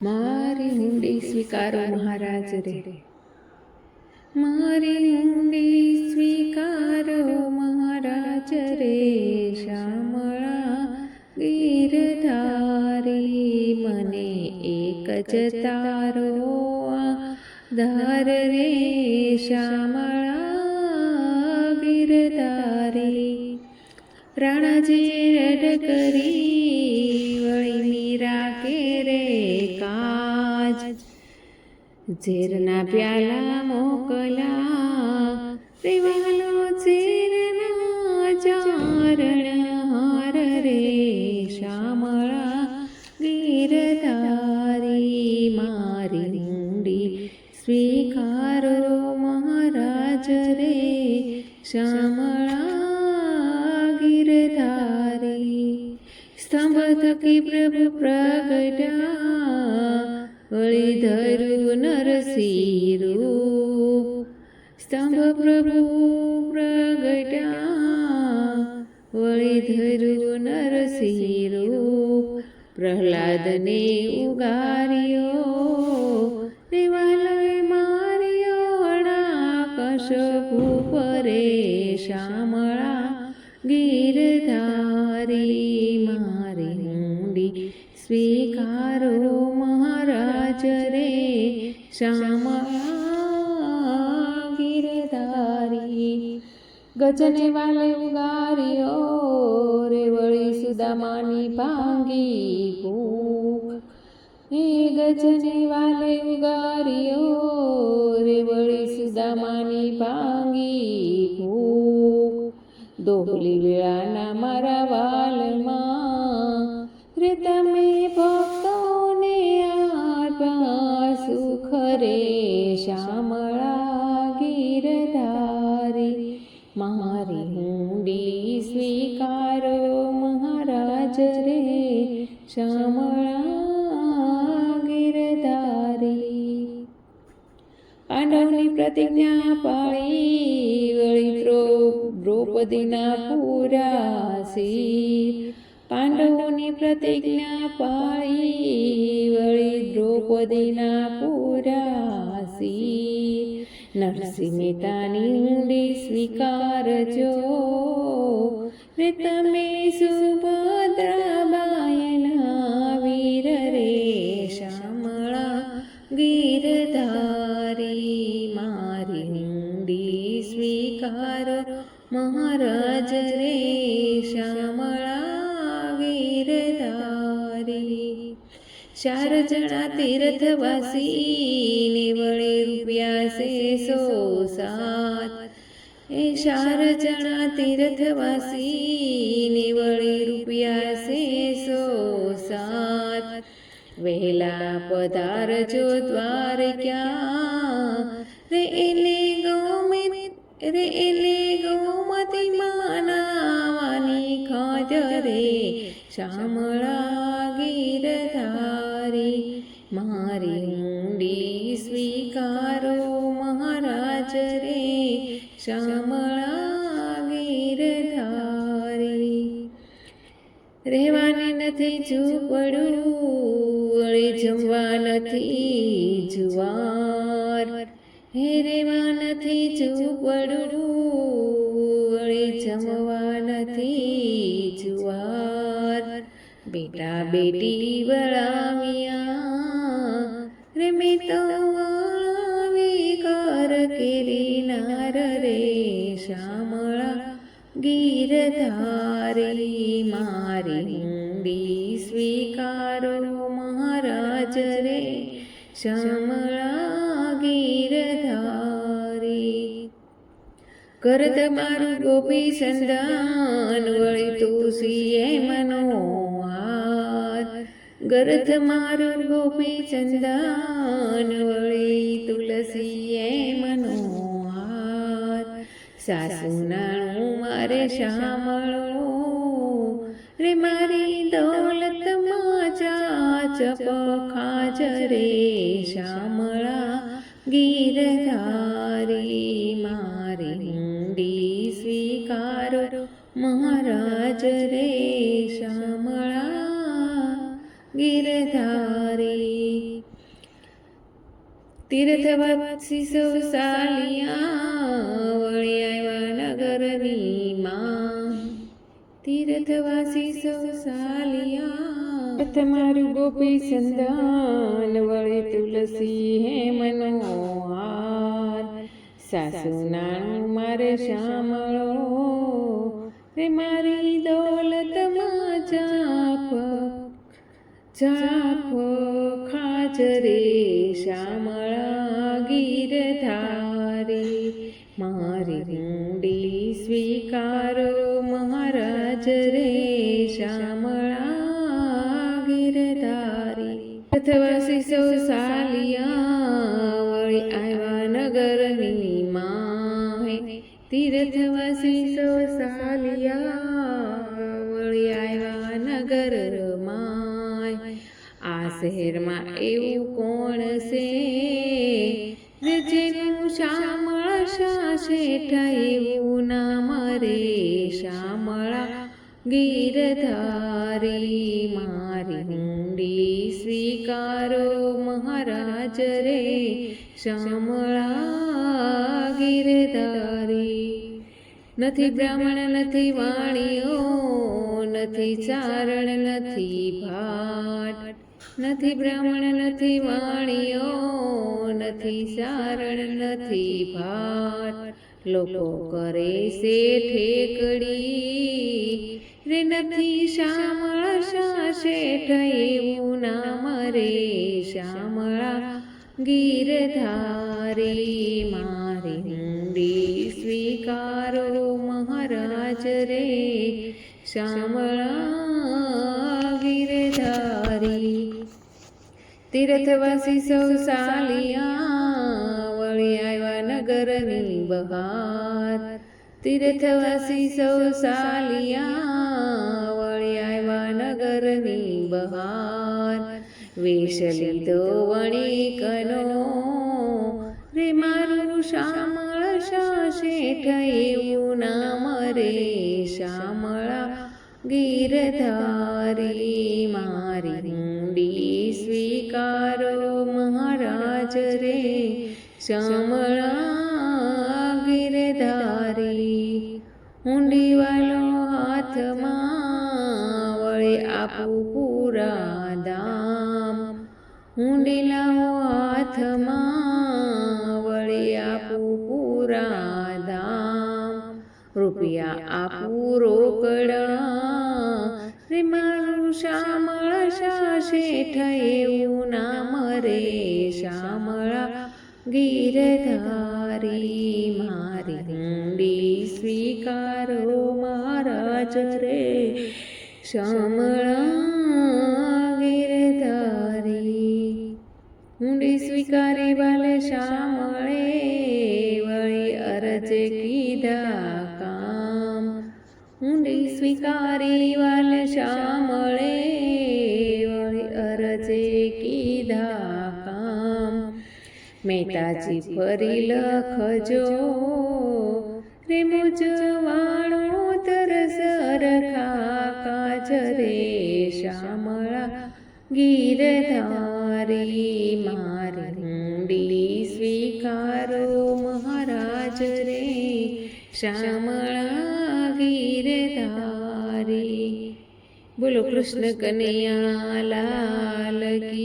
મારી ઊંડી સ્વીકારો મહારાજ રે. મારી ઊંડી સ્વીકારો મહારાજ રે. શ્યામળા ગીરધારી મને એક જ તારો ધાર રે. શ્યામળા ગીરધારી રાણાજી રડ કરી ઝેરના પ્યાલા મોકલા રેવાલો ઝેરના ચારણ હાર રે શામળા, ગીરધારી મારી ઊંડી, સ્વીકારો મહારાજ રે શ્યામળા ગીરધારી. સ્તંભ થકી પ્રભુ પ્રગટ્યા વળી ધરું નરસિંહ સ્તંભ પ્રભુ પ્રગટ્યા વળી ધરું નરસિંહ પ્રહલાદને ઉગાર્યો દેવાલય માર્યો અણા ભૂપરે પરે શામળા ગીરધારી મારી સ્વીકારો મહારાજ રે શ્યામળા ગીરધારી ગજને વાલે ઉગાર્યો રે વળી સુદામાની ભાંગી ભૂખ. હે ગજને વાલે ઉગાર્યો રે વળી સુદામાની ભાંગી ભૂખ. દોહલી વેળાના મારા વાલમાં રે તમે ભક્તોને આપ્યા સુખ રે શ્યામળા ગીરધારી મારી ઊંડી સ્વીકારો મહારાજ રે શ્યામળા ગીરધારી પાંડવની પ્રતિજ્ઞા પાળી, વળી દ્રૌ- દ્રૌપદીના પુરાસી પાંડવોની પ્રતિજ્ઞા પાળી, વળી દ્રૌપદીના પુરાસી નરસિંહ મહેતાની ઊંડી સ્વીકારજો રે તમે સુભદ્રાબાયના વીર રે શ્યામળા વીરધારી મારી ઊંડી સ્વીકાર મહારાજ રે શ્યામળા ચાર જણા તીર્થવાસી વળે રૂપિયા છે સો સાત. એ ચાર જણા તીર્થવાસી વળે રૂપિયા છે સો સાત. વહેલા પધારજો દ્વારક્યા રે એલે ગૌમે રે એલે ગૌમતી માનાવાની ખાજરે શ્યામળા ગીરધારી મારી ઊંડી સ્વીકારો મહારાજ રે શ્યામળા ગીરધારી રહેવાને નથી ઝૂંપડું વળી જમવા નથી જુવાર હે રહેવા નથી ઝૂંપડું વળી જમવા નથી જુવાર બેટા બેટી વળાવ્યા. રે મેં તો વળાવી કર નાર રે શ્યામળા ગીરધારી મારી ઊંડી સ્વીકારો મહારાજ રે શ્યામળા ગીરધારી. કરત મારું ગોપી સંદાન વળી તુલસીએ મનોહાર ગરથ મારું ગોપી ચંદાન વળી તુલસીએ મનોહાર સાસુ નાણું મારે શામળો રે મારી દોલતમાં ચાચપ ખાજ રે શામળા ગીરધારી મારી ઊંડી સ્વીકારો મહારાજ રે ગીરધારી તીર્થવાસી સૌ સાલિયા વળી આવ્યા નગરની માં. તીર્થવાસી સૌ સાલિયા તમારું ગોપી સંદાન વળી તુલસી હે મનોહાર સાસુ નાણું મારે શામળો. રે મારી દોલતમાં જાપ ખાજરે શ્યામળા ગીરધારે મારી ઊંડી સ્વીકારો મહારાજ રે શ્યામળા ગીરધારે અથવાસી સૌ સાલિયા વળી આવ્યા નગરની માં તીર્થવાસી શહેરમાં એવું કોણ છે? જેનું શામળ શા શેઠ એવું નામ રે શામળા ગીરધારી મારી ઊંડી સ્વીકારો મહારાજ રે શામળા ગીરધારી. નથી બ્રાહ્મણ નથી વાણીઓ નથી ચારણ નથી ભાટ. નથી બ્રાહ્મણ, નથી વાણીઓ નથી સારણ, નથી ભાત લોકો કરે છે ઠેકડી. રે નથી શામળા શા શેઠ એવું નામ રે શામળા. ગીરધારી મારી ઊંડી સ્વીકારો મહારાજ રે. શ્યામળા તીર્થવાસી સૌ સાલિયા વળી આવ્યા નગરની બહાર. તીર્થવાસી સૌ સાલિયા વળી આવ્યા નગરની બહાર. વેશ લીધો વણિકનો રે મારું શામળ શેઠ એવું નામ રે શામળા. ગીરધારી મારી ઊંડી શ્યામળા ગીરધારી ઊંડી વાલો હાથમાં વળી આપું પૂરા દામ ઊંડી લાવો હાથમાં વળી આપું પૂરા દામ રૂપિયા આપું રોકડા. રે મારું શામળ શા શેઠ એવું નામ રે શામળા ગીરધારી મારી ઊંડી સ્વીકારો મારા રે શામળા ગીરધારી ઊંડી સ્વીકારી વાલે શામળે વળી અરજે કીધા કામ ઊંડી સ્વીકારી વાલે શામળે મહેતાજી ફરી લખજો. રે મુજવાણો તરસ રખા કાજ રે શામળા. ગીરધારી મારી ઊંડી સ્વીકારો મહારાજ રે. શ્યામળા ગીરધારી બોલો કૃષ્ણ કનૈયા લાલ કી